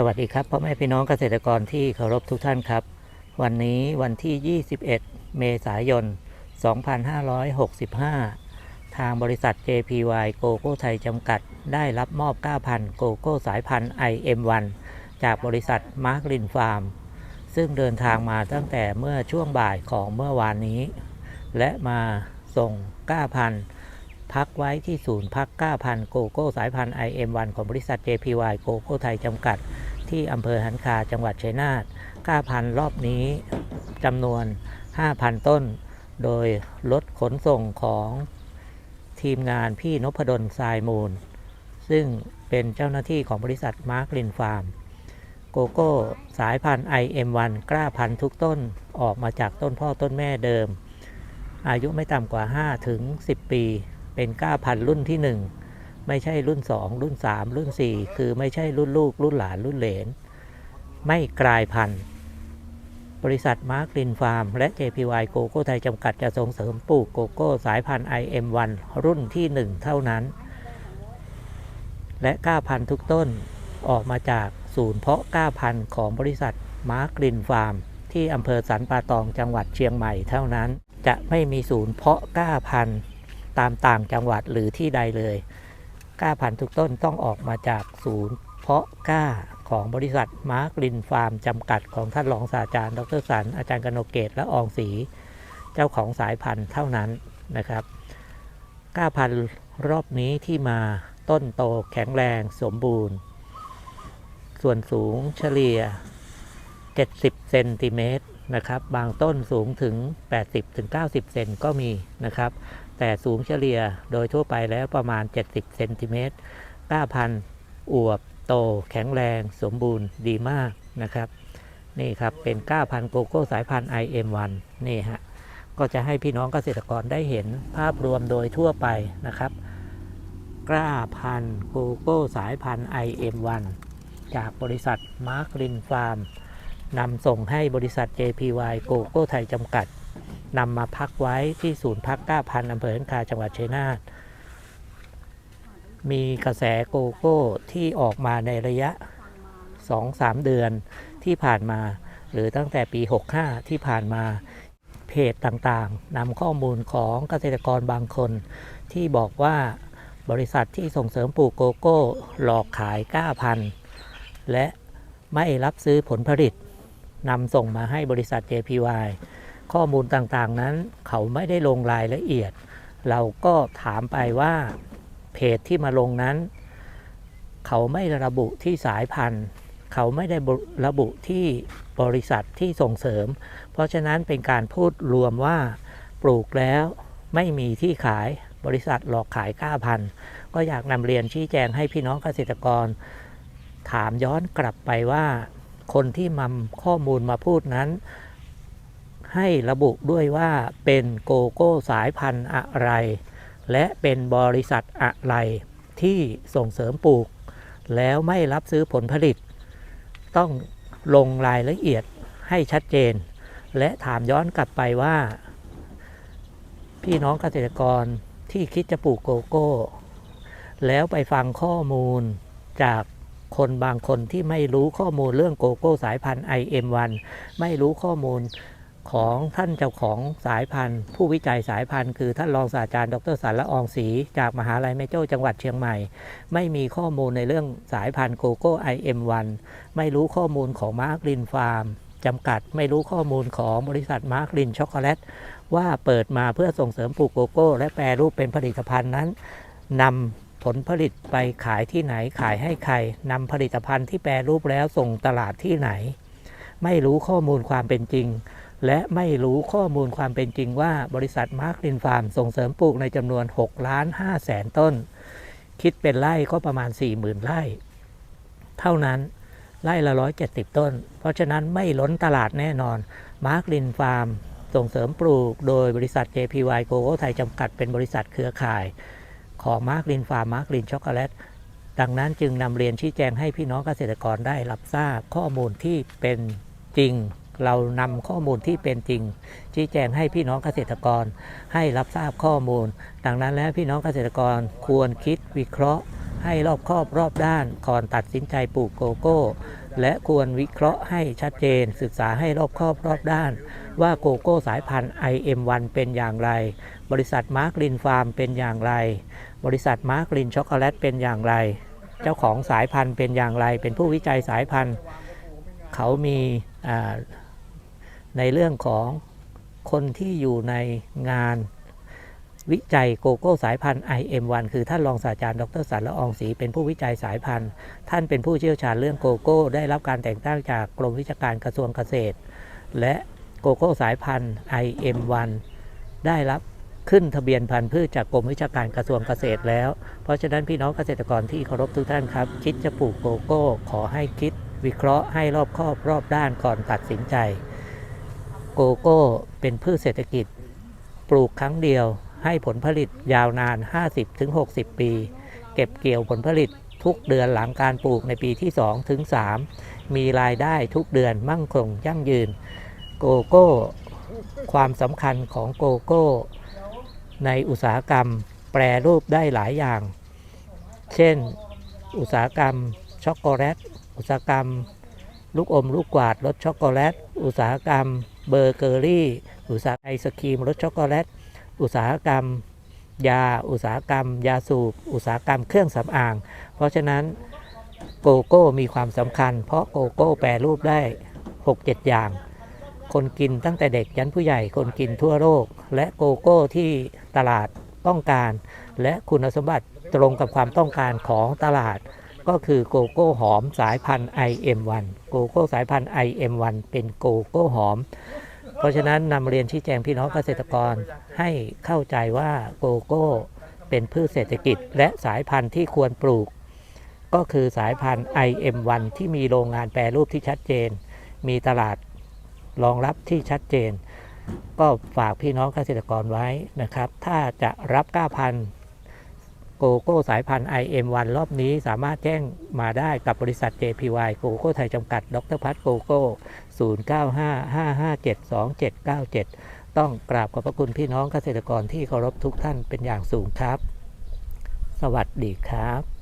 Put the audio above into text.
สวัสดีครับพ่อแม่พี่น้องเกษตรกรที่เคารพทุกท่านครับ วันนี้วันที่ 21 เมษายน 2565 ทางบริษัท JPY โกโก้ไทยจำกัด ได้รับมอบ9,000โกโก้สายพันธุ์ IM1 จากบริษัทมาร์กลินฟาร์ม ซึ่งเดินทางมาตั้งแต่เมื่อช่วงบ่ายของเมื่อวานนี้ และมาส่ง9,000พั พักไว้ที่ศูนย์พัก9,000โกโก้สายพันธุ์ IM1 ของบริษัท JPY โกโก้ไทยจำกัด ที่อำเภอหันคาจังหวัดชัยนาท9,000รอบนี้จำนวน 5,000 ต้น โดยรถขนส่งของทีมงานพี่นพดลทรายมูล ซึ่งเป็นเจ้าหน้าที่ของบริษัทมาร์กลินฟาร์มโกโก้สายพันธุ์ IM1 กล้าพันธุ์ทุกต้นออกมาจากต้นพ่อต้นแม่เดิม อายุไม่ต่ำกว่า 5 ถึง 10 ปี เป็นก้าพันธุ์รุ่นที่ 1 ไม่ใช่รุ่น 2 รุ่น 3 รุ่น 4 คือไม่ใช่รุ่นลูก รุ่นหลานรุ่นเหลน ไม่กลายพันธุ์ บริษัทมาร์กลินฟาร์ม และ JPY โกโก้ไทยจำกัดจะส่งเสริมปลูกโกโก้สายพันธุ์ IM1 รุ่นที่ 1 เท่านั้น และก้าพันธุ์ทุกต้นออกมาจากศูนย์เพาะก้าพันธุ์ของบริษัทมาร์กลินฟาร์ม ที่อำเภอสันป่าตองจังหวัดเชียงใหม่เท่านั้น จะไม่มีศูนย์เพาะก้าพันธุ์ ตามต่างจังหวัดหรือที่ใดเลยกล้าพันธุ์ทุกต้นต้องออกมาจากศูนย์ เพาะกล้าของบริษัทมาร์กลินฟาร์มจำกัดของท่านรองศาสตราจารย์ ดรสันอาจารย์กนกเกตและอองศรีเจ้าของสายพันธุ์เท่านั้นนะครับกล้าพันธุ์รอบนี้ที่มาต้นโตแข็งแรงสมบูรณ์ ส่วนสูงเฉลี่ย 70 เซนติเมตรนะครับ บางต้นสูงถึง 80ถึง90 เซนก็มีนะครับ แต่สูงเฉลี่ยโดยทั่วไปแล้วประมาณ 70เซนติเมตรก้าพันอวบโตแข็งแรงสมบูรณ์ดีมากนะครับ นี่ครับเป็นก้าพันโกโก้สายพันธุ์ IM1 นี่ฮะก็จะให้พี่น้องเกษตรกรได้เห็นภาพรวมโดยทั่วไปนะครับกล้าพันธุ์โกโก้สายพันธุ์ IM1 จากบริษัทมาร์กลินฟาร์มนำส่งให้บริษัท JPY โกโก้ไทยจำกัด นำมาพักไว้ที่ศูนย์พัก9,000อำเภอหันคาจังหวัดชัยนาทมีกระแสโกโก้ที่ออกมาในระยะ 2-3 เดือนที่ผ่านมา หรือตั้งแต่ปี 65 ที่ผ่านมาเพจต่างๆนำข้อมูลของเกษตรกรบางคน ที่บอกว่าบริษัทที่ส่งเสริมปลูกโกโก้ หลอกขายก้าพันและไม่รับซื้อผลผลิตนำส่งมาให้บริษัท JPY ข้อมูลต่างๆนั้น เขาไม่ได้ลงรายละเอียด เราก็ถามไปว่าเพจที่มาลงนั้น เขาไม่ระบุที่สายพันธุ์ เขาไม่ได้ระบุที่บริษัทที่ส่งเสริม เพราะฉะนั้นเป็นการพูดรวมว่าปลูกแล้วไม่มีที่ขายบริษัทหลอกขายก้าพันธุ์ก็อยากนำเรียนชี้แจงให้พี่น้องเกษตรกร ถามย้อนกลับไปว่า คนที่นำข้อมูลมาพูดนั้น ให้ระบุด้วยว่าเป็นโกโก้สายพันธุ์อะไร และเป็นบริษัทอะไรที่ส่งเสริมปลูก แล้วไม่รับซื้อผลผลิต ต้องลงรายละเอียดให้ชัดเจน และถามย้อนกลับไปว่า พี่น้องเกษตรกรที่คิดจะปลูกโกโก้ แล้วไปฟังข้อมูลจากคนบางคนที่ไม่รู้ข้อมูลเรื่องโกโก้สายพันธุ์ IM1 ไม่รู้ข้อมูล ของท่านเจ้าของสายพันธุ์ ผู้วิจัยสายพันธุ์คือท่านรองศาสตราจารย์ดรสันละอองศรีจากมหาลัยแม่โจ้จังหวัดเชียงใหม่ ไม่มีข้อมูลในเรื่องสายพันธุ์โกโก้ IM1 ไม่รู้ข้อมูลของมาร์กลินฟาร์มจำกัดไม่รู้ข้อมูลของบริษัทมาร์กลินช็อกโกแลตว่าเปิดมาเพื่อส่งเสริมปลูกโกโก้ และแปรรูปเป็นผลิตภัณฑ์นั้นนำผลผลิตไปขายที่ไหนขายให้ใครนำผลิตภัณฑ์ที่แปรรูปแล้วส่งตลาดที่ไหน ไม่รู้ข้อมูลความเป็นจริง และไม่รู้ข้อมูลความเป็นจริงว่าบริษัทมาร์กลินฟาร์มส่งเสริมปลูกในจำนวน 6 ล้าน5แสนต้น คิดเป็นไร่ก็ประมาณ 40,000 ไร่ เท่านั้นไร่ละ 170 ต้น เพราะฉะนั้นไม่ล้นตลาดแน่นอนมาร์กลินฟาร์มส่งเสริมปลูกโดยบริษัท JPY โกโก้ไทยจำกัดเป็นบริษัทเครือข่าย ของมาร์กลินฟาร์มมาร์กลินช็อกโกแลตดังนั้นจึงนำเรียนชี้แจงให้พี่น้องเกษตรกรได้รับทราบข้อมูลที่เป็นจริง เรานำข้อมูลที่เป็นจริง ชี้แจงให้พี่น้องเกษตรกร ให้รับทราบข้อมูล ดังนั้นแล้วพี่น้องเกษตรกรควรคิดวิเคราะห์ ให้รอบคอบรอบด้านก่อนตัดสินใจปลูกโกโก้ และควรวิเคราะห์ให้ชัดเจน ศึกษาให้รอบคอบรอบด้าน ว่าโกโก้สายพันธุ์ IM1 เป็นอย่างไร บริษัทมาร์กลินฟาร์มเป็นอย่างไร บริษัทมาร์กลินช็อกโกแลตเป็นอย่างไร เจ้าของสายพันธุ์เป็นอย่างไร เป็นผู้วิจัยสายพันธุ์ เขามีา ในเรื่องของคนที่อยู่ในงานวิจัยโกโก้สายพันธุ์ IM1 คือท่านรองศาสตราจารย์ดรสันละอองศรีเป็นผู้วิจัยสายพันธุ์ ท่านเป็นผู้เชี่ยวชาญเรื่องโกโก้ ได้รับการแต่งตั้งจากกรมวิชาการกระทรวงเกษตร และโกโก้สายพันธุ์ IM1 ได้รับขึ้นทะเบียนพันธุ์พืชจากกรมวิชาการกระทรวงเกษตรแล้ว เพราะฉะนั้นพี่น้องเกษตรกรที่เคารพทุกท่านครับ คิดจะปลูกโกโก้ ขอให้คิด วิเคราะห์ให้รอบคอบรอบด้านก่อนตัดสินใจ โกโก้เป็นพืชเศรษฐกิจ ปลูกครั้งเดียวให้ผลผลิตยาวนาน 50-60 ปี เก็บเกี่ยวผลผลิตทุกเดือนหลังการปลูกในปีที่ 2 ถึง 3 มีรายได้ทุกเดือนมั่งคงยั่งยืน โกโก้ ความสำคัญของโกโก้ ในอุตสาหกรรมแปรรูปได้หลายอย่าง เช่น อุตสาหกรรมช็อกโกแลต อุตสาหกรรม ลูกอมลูกกวาดรสช็อกโกแลต อุตสาหกรรม เบเกอรี่ อุตสาหกรรมไอศครีมรสช็อกโกแลต อุตสาหกรรม ยา อุตสาหกรรม ยาสูบ อุตสาหกรรมเครื่องสำอาง เพราะฉะนั้นโกโก้มีความสำคัญ เพราะโกโก้แปรรูปได้ 6-7 อย่าง คนกินตั้งแต่เด็กยันผู้ใหญ่คนกินทั่วโลก และโกโก้ที่ตลาดต้องการ และคุณสมบัติตรงกับความต้องการของตลาด ก็คือโกโก้หอมสายพันธุ์ IM1 โกโก้สายพันธุ์ IM1 เป็นโกโก้หอม เพราะฉะนั้นนำเรียนชี้แจงพี่น้องเกษตรกรให้เข้าใจว่าโกโก้เป็นพืชเศรษฐกิจ และสายพันธุ์ที่ควรปลูก ก็คือสายพันธุ์ IM1 ที่มีโรงงานแปรรูปที่ชัดเจน มีตลาดรองรับที่ชัดเจน ก็ฝากพี่น้องเกษตรกรไว้นะครับ ถ้าจะรับก้าพันธุ์ โกโก้สายพันธุ์ IM1 รอบนี้สามารถแจ้งมาได้กับบริษัท JPY โกโก้ไทยจำกัด ดรพัฒโกโก้ 0955572797 ต้องกราบขอบพระคุณพี่น้องเกษตรกรที่เคารพทุกท่านเป็นอย่างสูงครับ สวัสดีครับ